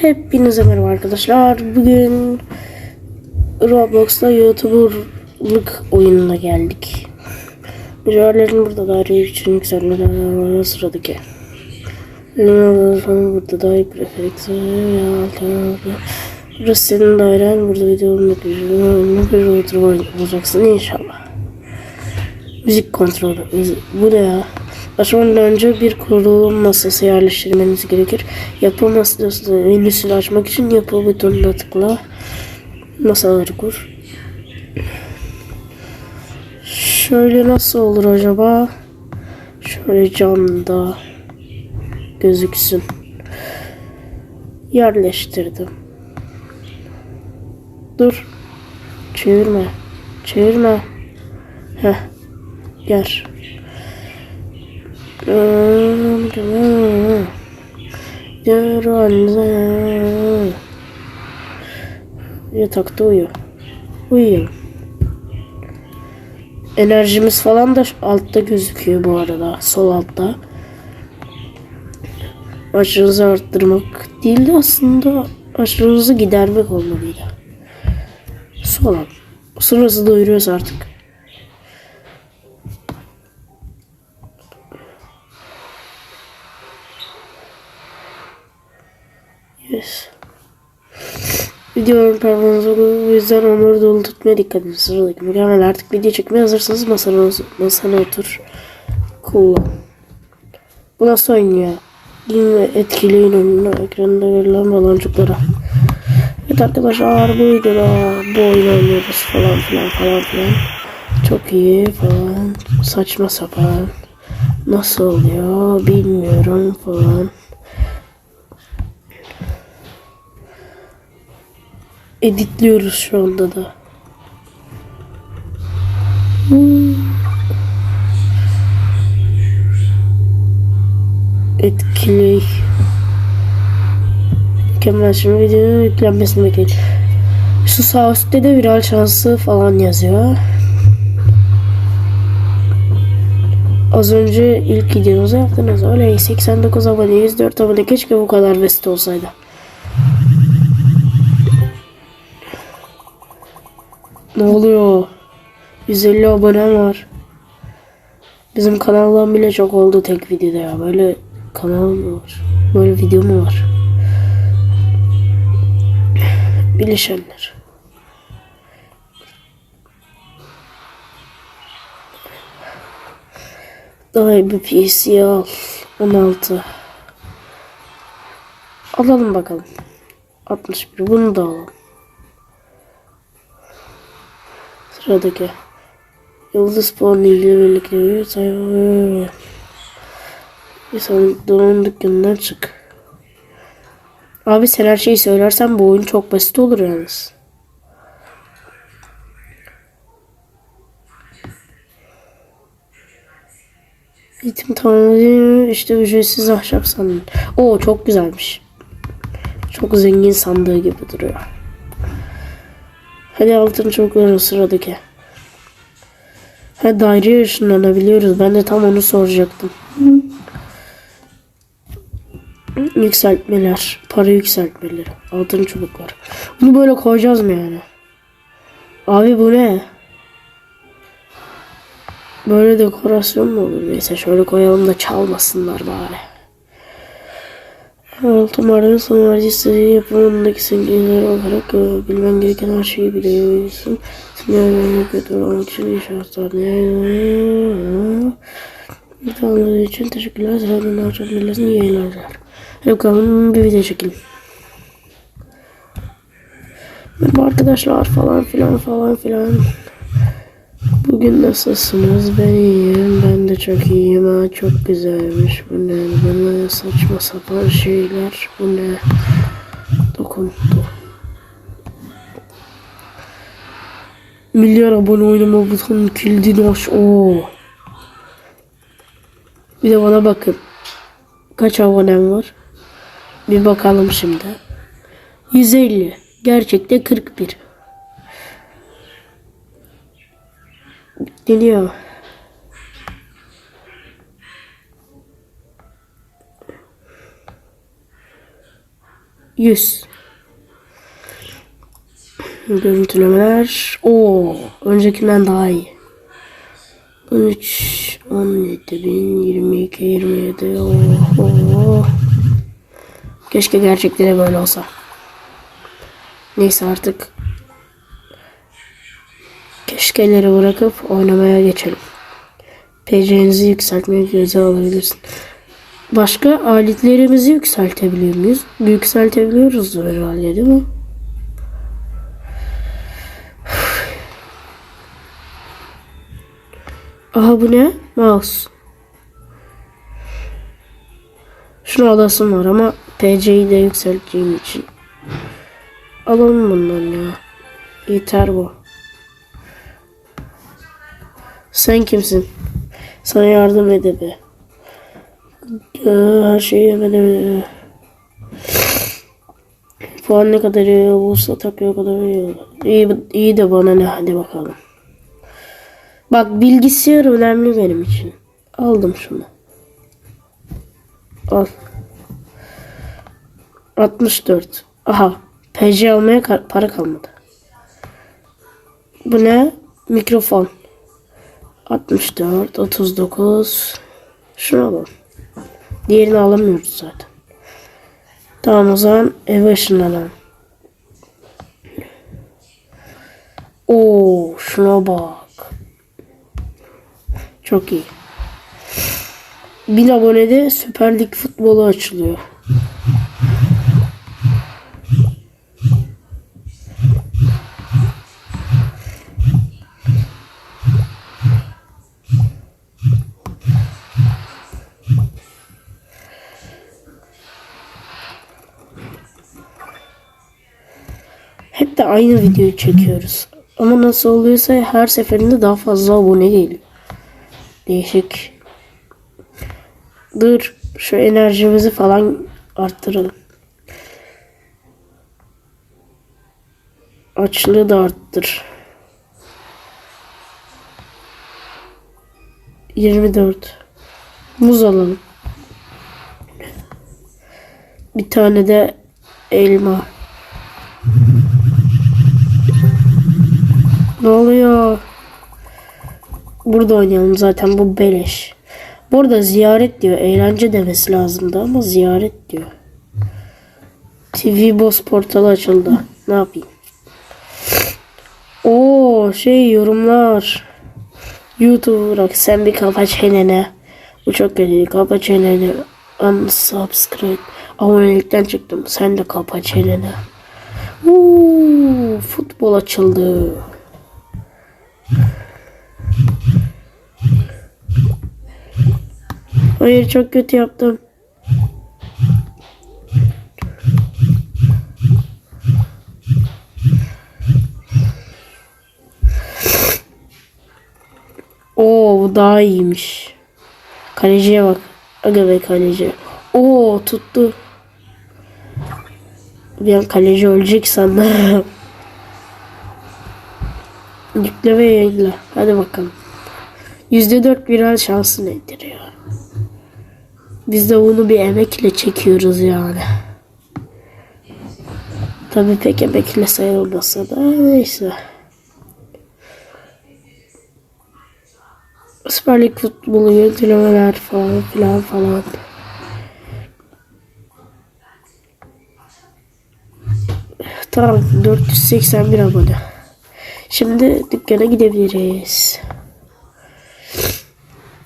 Hepinize merhaba arkadaşlar. Bugün Roblox'ta YouTuber'lık oyununa geldik. Mücadelerin burada da arayı için yükselmeler sıradaki. Burada da veya alternatif. Burası senin dairen. Burada videonun bir bir oturma olacaksın inşallah. Müzik kontrolü. Bu ne ya? Başlamadan önce bir kurulum masası yerleştirmeniz gerekir. Yapı masası menüsünü açmak için yapı butonuna tıkla. Masaları kur. Şöyle nasıl olur acaba? Şöyle camda gözüksün. Yerleştirdim. Dur. Çevirme. Çevirme. Heh. Yer. Yatakta uyu. Uyuyor. Enerjimiz falan da altta gözüküyor bu arada. Sol altta. Aşırınızı arttırmak değil de aslında aşırınızı gidermek olmalıydı. Sol alt. Sırası doyuruyoruz artık. Yes. Videonun performansı bu yüzden onları dolu tutmaya dikkat edin. Sıradaki mükemmel artık video çekmeye hazırsanız masana, masana otur. Kullan. Bu nasıl oynuyor? Din ve etkileyin önüne ekranda verilen baloncuklara. Evet arkadaşlar bu videoda bu oyunu oynuyoruz falan filan falan filan. Çok iyi falan. Saçma sapan. Nasıl oluyor bilmiyorum falan. Editliyoruz şu anda da. Hmm. Mükemmel şimdi videonun yüklenmesini bekleyin. Şu sağ üstte de viral şansı falan yazıyor. Az önce ilk videonuzu yaptınız. Oley 89 abone 104 abone keşke bu kadar basit olsaydı. Ne oluyor? 150 abonem var. Bizim kanaldan bile çok oldu tek videoda ya. Böyle kanal mı var? Böyle video mu var? Bilişenler. Daha iyi bir PC al. 16. Alalım bakalım. 61. Bunu da alalım. Sıradaki. Yıldız puanı ilgili birlikte sayfa. Sonraki donanım dükkanından çık. Abi sen her şeyi söylersen bu oyun çok basit olur yalnız. Eğitim tamamladım. İşte ücretsiz ahşap sandım. Oo çok güzelmiş. Çok zengin sandığı gibi duruyor. Hadi altın çubukların sıradaki. Ha daireye ışınlanabiliyoruz. Ben de tam onu soracaktım. Yükseltmeler. Para yükseltmeleri. Altın çubuklar. Bunu böyle koyacağız mı yani? Abi bu ne? Böyle dekorasyon mu olur? Neyse şöyle koyalım da çalmasınlar bari. Altı maden sona istediği yapımındaki simgeleri olarak e, bilmen gereken her şeyi biliyorsun. Simgelerine kötü olmak için inşaatlar. İnsanlar için teşekkürler. Sıradan daha çok milletini iyi. Hadi bakalım bir video çekelim. Merhaba arkadaşlar falan filan falan filan. Bugün nasılsınız? Ben iyiyim. Ben de çok iyiyim. Ha, çok güzelmiş. Bu ne? Bu ne? Saçma sapan şeyler. Bu ne? Dokundu. Milyar abone oynama butonun kilidini aç. Oo. Bir de bana bakın. Kaç abonem var? Bir bakalım şimdi. 150. Gerçekte 41. Geliyor. 100. Görüntülemeler. Oo, öncekinden daha iyi. 13, 17 bin, 22, 27. Oo, oo. Keşke gerçekleri böyle olsa. Neyse artık keşkeleri bırakıp oynamaya geçelim. PC'nizi yükseltmeye göze alabilirsin. Başka aletlerimizi yükseltebiliyor muyuz? Yükseltebiliyoruz herhalde değil mi? Aha bu ne? Mouse. Şunu alasım var ama PC'yi de yükselteceğim için. Alalım bundan ya. Yeter bu. Sen kimsin? Sana yardım edebe. Ee, Her şeyi yemedi. Puan ne kadar iyi olursa takıyor kadar iyi. İyi, iyi de bana ne hadi bakalım. Bak bilgisayar önemli benim için. Aldım şunu. Al. 64. Aha. PC almaya para kalmadı. Bu ne? Mikrofon. 64, 39. Şunu alalım. Diğerini alamıyoruz zaten. Tamam o zaman eve ışınlanalım. Oo, şuna bak. Çok iyi. 1000 abonede Süper Lig futbolu açılıyor. De aynı videoyu çekiyoruz. Ama nasıl oluyorsa her seferinde daha fazla abone geliyor. Değişik. Dur şu enerjimizi falan arttıralım. Açlığı da arttır. 24. Muz alalım. Bir tane de elma. Ne oluyor? Burada oynayalım zaten bu beleş. Burada ziyaret diyor. Eğlence demesi lazımdı ama ziyaret diyor. TV Boss portalı açıldı. Ne yapayım? Oo şey yorumlar. YouTube bırak sen bir kapa çenene. Bu çok kötü. Kapa çeneni. Unsubscribe. Abonelikten çıktım. Sen de kapa çenene. Uuu, futbol açıldı. Hayır çok kötü yaptım. Oo bu daha iyiymiş. Kaleciye bak. Aga be kaleci. Oo tuttu. Bir an kaleci ölecek sandım. Yükle ve yayınla. Hadi bakalım. %4 viral şansı nedir ya? Biz de bunu bir emekle çekiyoruz yani. Tabii pek emekle sayılmasa da neyse. Süper Lig futbolu yönetmeler falan filan falan. Tamam 481 abone. Şimdi dükkana gidebiliriz.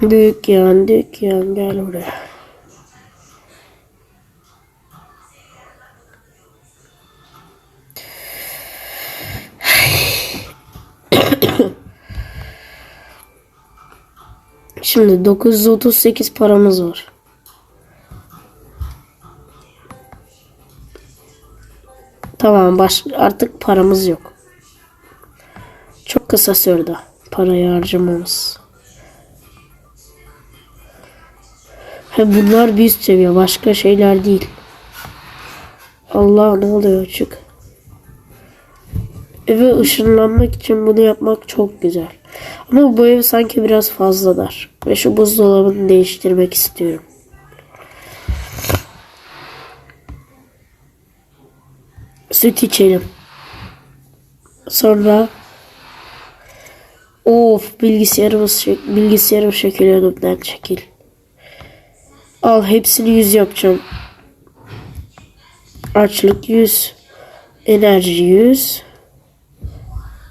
Dükkan, dükkan gel buraya. Şimdi 938 paramız var. Tamam baş artık paramız yok. Çok kısa sürdü parayı harcamamız. He bunlar bir üst seviye başka şeyler değil. Allah ne oluyor çık. Eve ışınlanmak için bunu yapmak çok güzel. Ama bu ev sanki biraz fazla dar. Ve şu buzdolabını değiştirmek istiyorum. Süt içelim. Sonra Of bilgisayarımız bilgisayarım çekiliyor önümden çekil. Al hepsini yüz yapacağım. Açlık yüz. Enerji yüz.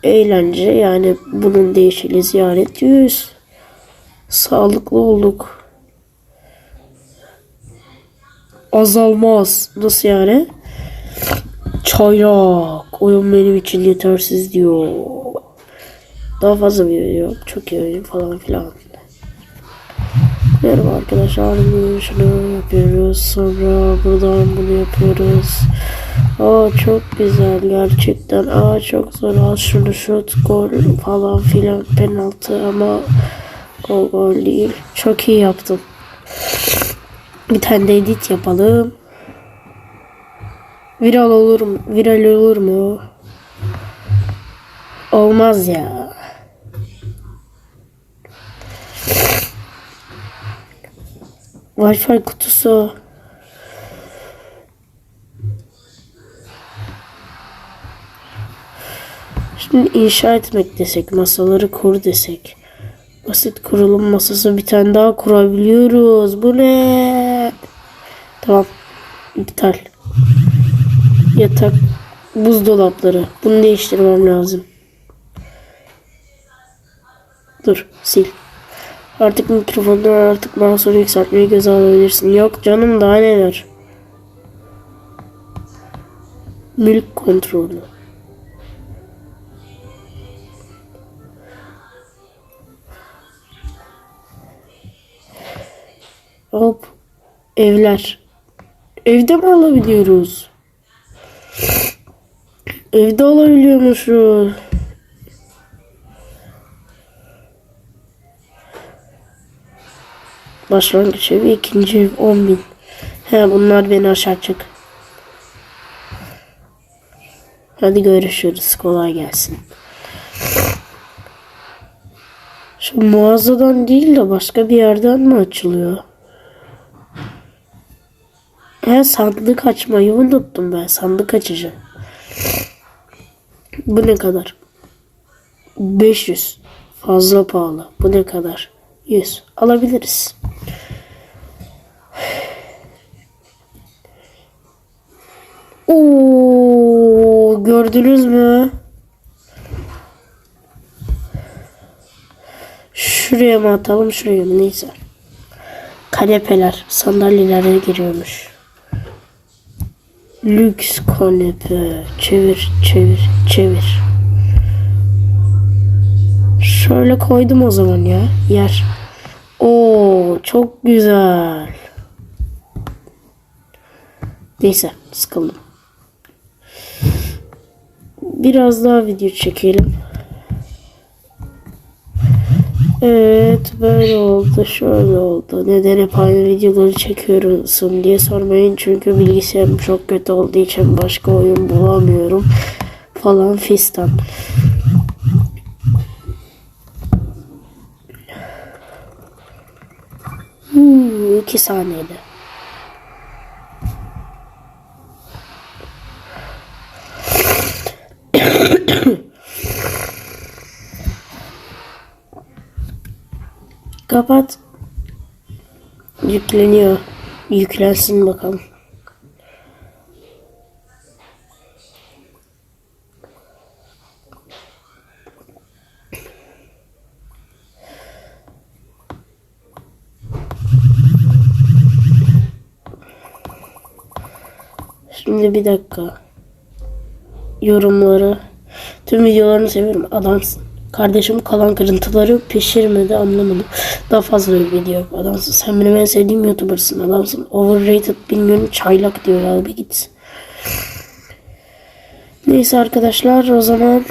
Eğlence yani bunun değişili ziyaret yüz. Sağlıklı olduk. Azalmaz. Nasıl yani? Çayrak. Oyun benim için yetersiz diyor. Daha fazla yok. Çok iyi oyun falan filan. Merhaba arkadaşlar. Şunu yapıyoruz. Sonra buradan bunu yapıyoruz. Aa çok güzel gerçekten. Aa çok zor. Al şunu şut gol falan filan penaltı ama gol gol değil. Çok iyi yaptım. Bir tane de edit yapalım. Viral olur mu? Viral olur mu? Olmaz ya. Wi-Fi kutusu. Şimdi inşa etmek desek, masaları kur desek. Basit kurulum masası bir tane daha kurabiliyoruz. Bu ne? Tamam. İptal. Yatak, buzdolapları. Bunu değiştirmem lazım. Dur, sil. Artık mikrofondan artık mouse'u yükseltmeyi göze alabilirsin. Yok canım daha neler. Mülk kontrolü. Hop. Evler. Evde mi alabiliyoruz? Evde alabiliyormuşuz. Başlangıç evi ikinci ev 10 bin. He bunlar beni aşacak. Hadi görüşürüz. Kolay gelsin. Şu mağazadan değil de başka bir yerden mi açılıyor? He sandık açmayı unuttum ben. Sandık açacağım. Bu ne kadar? 500. Fazla pahalı. Bu ne kadar? 100. Alabiliriz. Oo, gördünüz mü? Şuraya mı atalım şuraya mı neyse. Kanepeler sandalyelere giriyormuş. Lüks kanepe. Çevir çevir çevir. Şöyle koydum o zaman ya. Yer. Oo çok güzel. Neyse sıkıldım. Biraz daha video çekelim. Evet böyle oldu şöyle oldu. Neden hep aynı videoları çekiyorsun diye sormayın. Çünkü bilgisayarım çok kötü olduğu için başka oyun bulamıyorum. Falan fistan. Hmm, iki saniyede. Kapat. Yükleniyor. Yüklensin bakalım. Şimdi bir dakika. Yorumları. Tüm videolarını seviyorum. Adamsın. Kardeşim kalan kırıntıları pişirmedi anlamadım. Daha fazla bir video yok. Adamsın. Sen benim en sevdiğim YouTuber'sın. Adamsın. Overrated bilmiyorum. Çaylak diyor abi git. Neyse arkadaşlar o zaman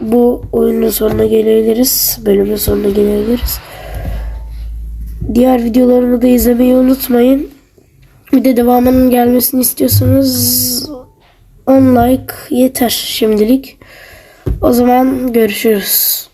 bu oyunun sonuna gelebiliriz. Bölümün sonuna gelebiliriz. Diğer videolarımı da izlemeyi unutmayın. Bir de devamının gelmesini istiyorsanız 10 like yeter şimdilik. O zaman görüşürüz.